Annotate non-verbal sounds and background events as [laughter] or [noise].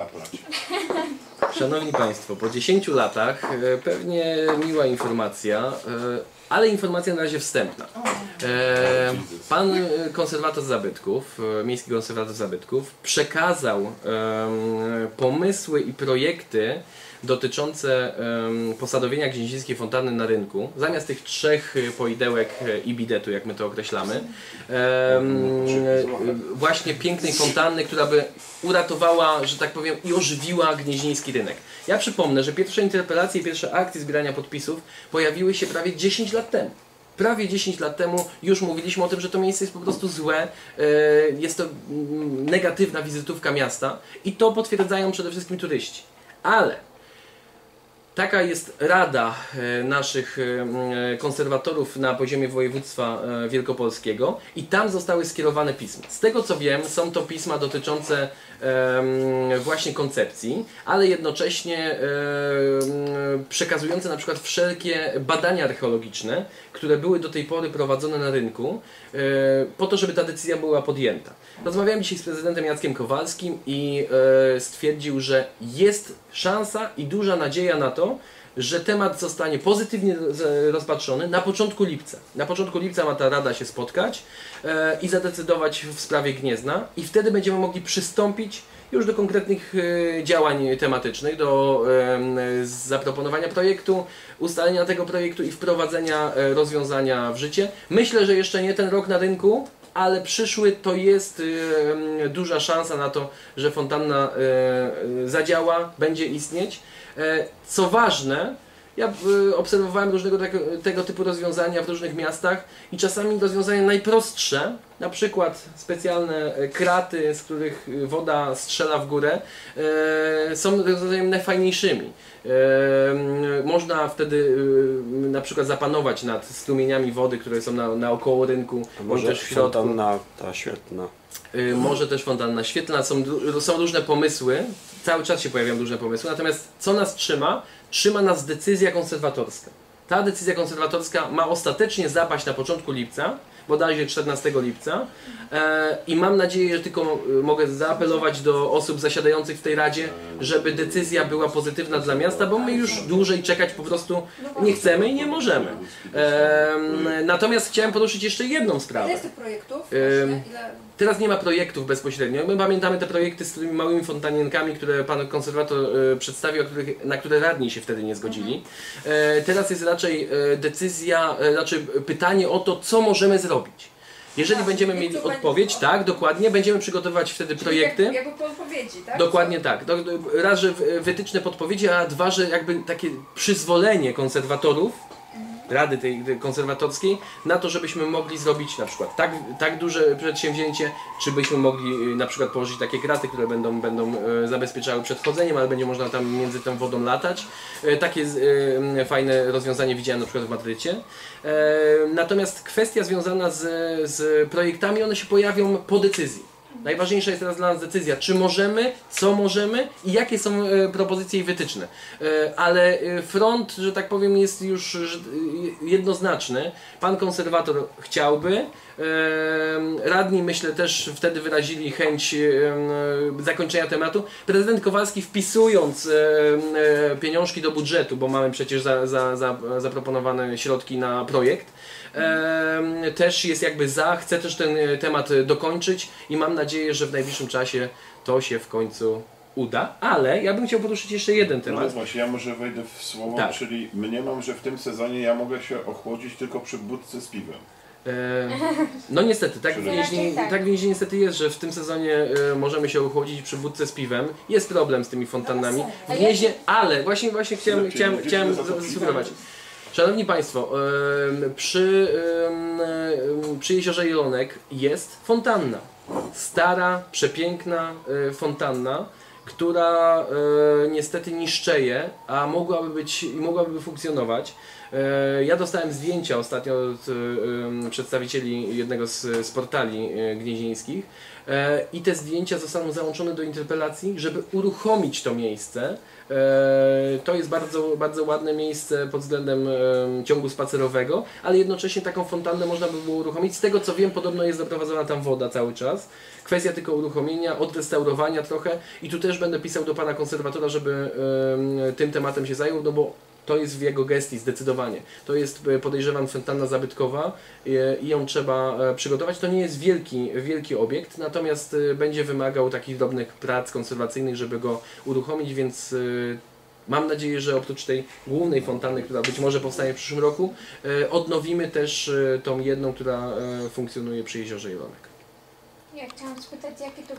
[laughs] Szanowni Państwo, po 10 latach e, pewnie miła informacja, e, ale informacja na razie wstępna. E, Pan konserwator zabytków, miejski konserwator zabytków, przekazał pomysły i projekty dotyczące posadowienia gnieźnieńskiej fontanny na rynku. Zamiast tych trzech e, poidełek e, i bidetu, jak my to określamy, właśnie pięknej fontanny, która by uratowała, że tak powiem, i ożywiła gnieźnieński rynek. Ja przypomnę, że pierwsze interpelacje i pierwsze akcje zbierania podpisów pojawiły się prawie 10 lat temu. Prawie 10 lat temu już mówiliśmy o tym, że to miejsce jest po prostu złe, e, jest to mm, negatywna wizytówka miasta i to potwierdzają przede wszystkim turyści. Ale Taka jest rada e, naszych e, e, konserwatorów na poziomie województwa wielkopolskiego i tam zostały skierowane pisma. Z tego co wiem, są to pisma dotyczące właśnie koncepcji, ale jednocześnie przekazujące na przykład wszelkie badania archeologiczne, które były do tej pory prowadzone na rynku, po to, żeby ta decyzja była podjęta. Rozmawiałem dzisiaj z prezydentem Jackiem Kowalskim i stwierdził, że jest szansa i duża nadzieja na to, że temat zostanie pozytywnie roz- rozpatrzony na początku lipca. Na początku lipca ma ta rada się spotkać e, i zadecydować w sprawie Gniezna i wtedy będziemy mogli przystąpić już do konkretnych e, działań tematycznych, do zaproponowania projektu, ustalenia tego projektu i wprowadzenia e, rozwiązania w życie. Myślę, że jeszcze nie ten rok na rynku, ale przyszły to jest e, duża szansa na to, że fontanna e, zadziała, będzie istnieć. E, Co ważne, ja e, obserwowałem różnego tego, tego typu rozwiązania w różnych miastach i czasami rozwiązania najprostsze, na przykład specjalne e, kraty, z których e, woda strzela w górę, e, są rozwiązaniami najfajniejszymi. E, Można wtedy e, na przykład zapanować nad strumieniami wody, które są na, naokoło rynku, A może też w środku. ta świetna. Y, Może też fontanna świetlna, są, są różne pomysły, cały czas się pojawiają różne pomysły, natomiast co nas trzyma? Trzyma nas decyzja konserwatorska. Ta decyzja konserwatorska ma ostatecznie zapaść na początku lipca, bodajże 14 lipca e, i mam nadzieję, że tylko y, mogę zaapelować do osób zasiadających w tej Radzie, żeby decyzja była pozytywna dla miasta, bo my już dłużej czekać po prostu nie chcemy i nie możemy. E, natomiast chciałem poruszyć jeszcze jedną sprawę. Ile jest tych projektów? Ile... Teraz nie ma projektów bezpośrednio. My pamiętamy te projekty z tymi małymi fontanienkami, które pan konserwator e, przedstawił, na które radni się wtedy nie zgodzili. E, teraz jest raczej e, decyzja, raczej pytanie o to, co możemy zrobić. Jeżeli Tak, będziemy mieli odpowiedź, tak, dokładnie, będziemy przygotowywać wtedy projekty. Jak, jako podpowiedzi, tak? Dokładnie tak. Raz, że wytyczne podpowiedzi, a dwa, że jakby takie przyzwolenie konserwatorów, Rady tej konserwatorskiej, na to, żebyśmy mogli zrobić na przykład tak, tak duże przedsięwzięcie, czy byśmy mogli y, na przykład położyć takie kraty, które będą, będą e, zabezpieczały przed wchodzeniem, ale będzie można tam między tą wodą latać. E, Takie fajne rozwiązanie widziałem na przykład w Madrycie. E, Natomiast kwestia związana z, z projektami, one się pojawią po decyzji. Najważniejsza jest teraz dla nas decyzja, czy możemy, co możemy i jakie są e, propozycje i wytyczne. E, ale e, front, że tak powiem, jest już e, jednoznaczny. Pan konserwator chciałby. E, radni, myślę, też wtedy wyrazili chęć zakończenia tematu. Prezydent Kowalski wpisując pieniążki do budżetu, bo mamy przecież za, za, za, zaproponowane środki na projekt, też jest jakby za, chcę też ten temat dokończyć i mam nadzieję, że w najbliższym czasie to się w końcu uda, ale ja bym chciał poruszyć jeszcze jeden No temat. więc właśnie, ja może wejdę w słowo, Tak. czyli mniemam, że w tym sezonie ja mogę się ochłodzić tylko przy budce z piwem. E, no niestety, tak w, więźni, tak. tak w więźni niestety jest, że w tym sezonie e, możemy się uchodzić przy budce z piwem. Jest problem z tymi fontannami. A W jaki- ale właśnie, właśnie chciałem, chciałem, chciałem zasugerować. Szanowni Państwo, przy, przy jeziorze Jelonek jest fontanna. Stara, przepiękna e, fontanna, która e, niestety niszczeje, a mogłaby być i mogłaby funkcjonować. E, Ja dostałem zdjęcia ostatnio od e, przedstawicieli jednego z, z portali e, gnieźnieńskich. I te zdjęcia zostaną załączone do interpelacji, żeby uruchomić to miejsce. To jest bardzo, bardzo ładne miejsce pod względem em, ciągu spacerowego, ale jednocześnie taką fontannę można by było uruchomić. Z tego co wiem, podobno jest doprowadzona tam woda cały czas. Kwestia tylko uruchomienia, odrestaurowania trochę i tu też będę pisał do pana konserwatora, żeby tym tematem się zajął, no bo to jest w jego gestii zdecydowanie. To jest e, podejrzewam fontanna zabytkowa e, i ją trzeba e, przygotować. To nie jest wielki, wielki obiekt, natomiast będzie wymagał takich drobnych prac konserwacyjnych, żeby go uruchomić, więc mam nadzieję, że oprócz tej głównej fontanny, która być może powstanie w przyszłym roku, odnowimy też tą jedną, która funkcjonuje przy jeziorze Jelonek. Ja chciałam spytać, jakie to